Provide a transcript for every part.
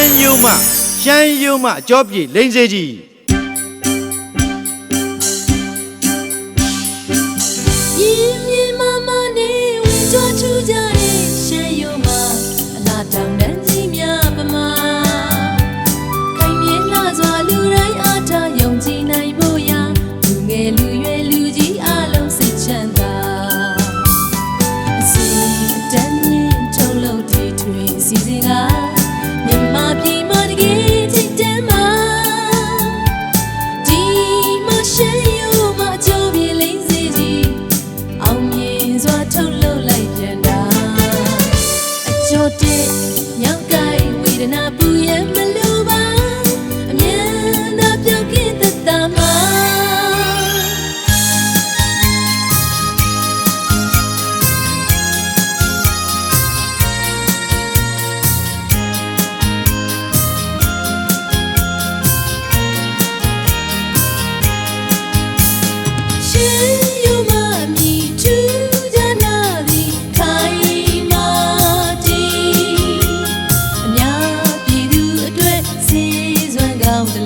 မ်းယုံမရမ်းယုံမကြောပြေလိန်စေကြီး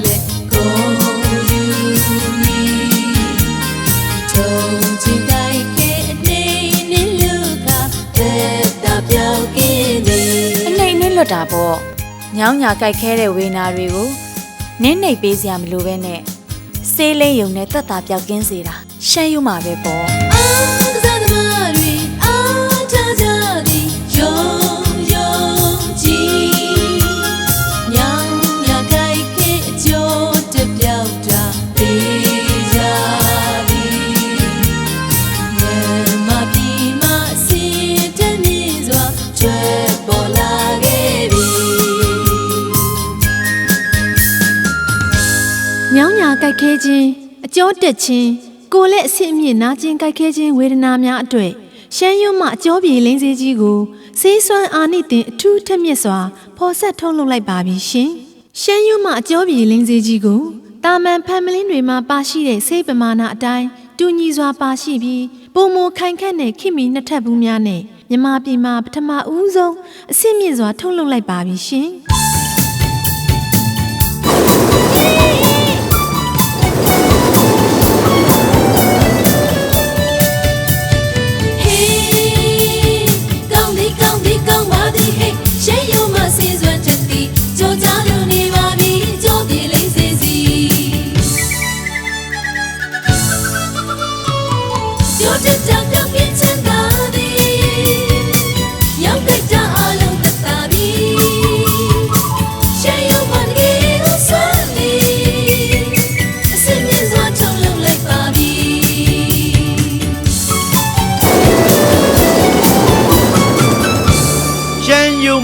လေကိုယူနီထုံချင်တိုင်းကအနေနဲ့လူကတဲ့တာပြောင်းကင်းသည်အနှိမ့်နှင်းလွတ်တာပေါ့ညောင်းညာကြိုက်ခဲတဲ့ဝေနာတွေကိုနင်းနှိပ်ပေးစရာမလိုပဲနဲ့စေးလေးယုံနဲ့တက်တာပြောက်ကင်းစေတာ ရှမ်းယူမှာပဲပေါ့အားကစားသမားတွေအားထားကြသည်ယုံယုံကြည်ညောင်ညကြိုက်ခေအကျိုးတစ်ပြောက်တာပေးကြသည်မြန်မာပြည်မှာအစီအတည်းမြင့်စွာကျွဲပေါ်လာခဲ့ပြီညောင်းညာကြိုက်ခဲခြင်းအကျော်တက်ခြင်း ကိုယ်လက်အဆင့်အမြင့်နာကျင်ကြိုက်ခဲခြင်းဝေဒနာများအတွေ့ရှမ်းရွမှအကျော်ပြေလိမ့်စေကြီးကိုစေးစွမ်းအာနိတင်အထူးထက်မြက်စွာဖော်ဆက်ထုတ်လုပ်လိုက်ပါပြီရှင်ရှမ်းရွမှအကျော်ပြေလိမ့်စေကြီးကိုတာမန်ဖန်မလင်းတွေမှာပါရှိတဲ့စေးပမာဏအတိုင်းတူညီစွာပါရှိပြီးပုံမခိုင်ခန့်တဲ့ခိမီနှစ်ထပ်ဘူးများနဲ့မြမပြည်မှာပထမဦးဆုံးအဆင့်မြင့်စွာထုတ်လုပ်လိုက်ပါပြီရှင်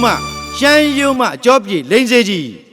မ်းယုံမရှမ်းယုံမအကြောပြေလိန်စေကြီး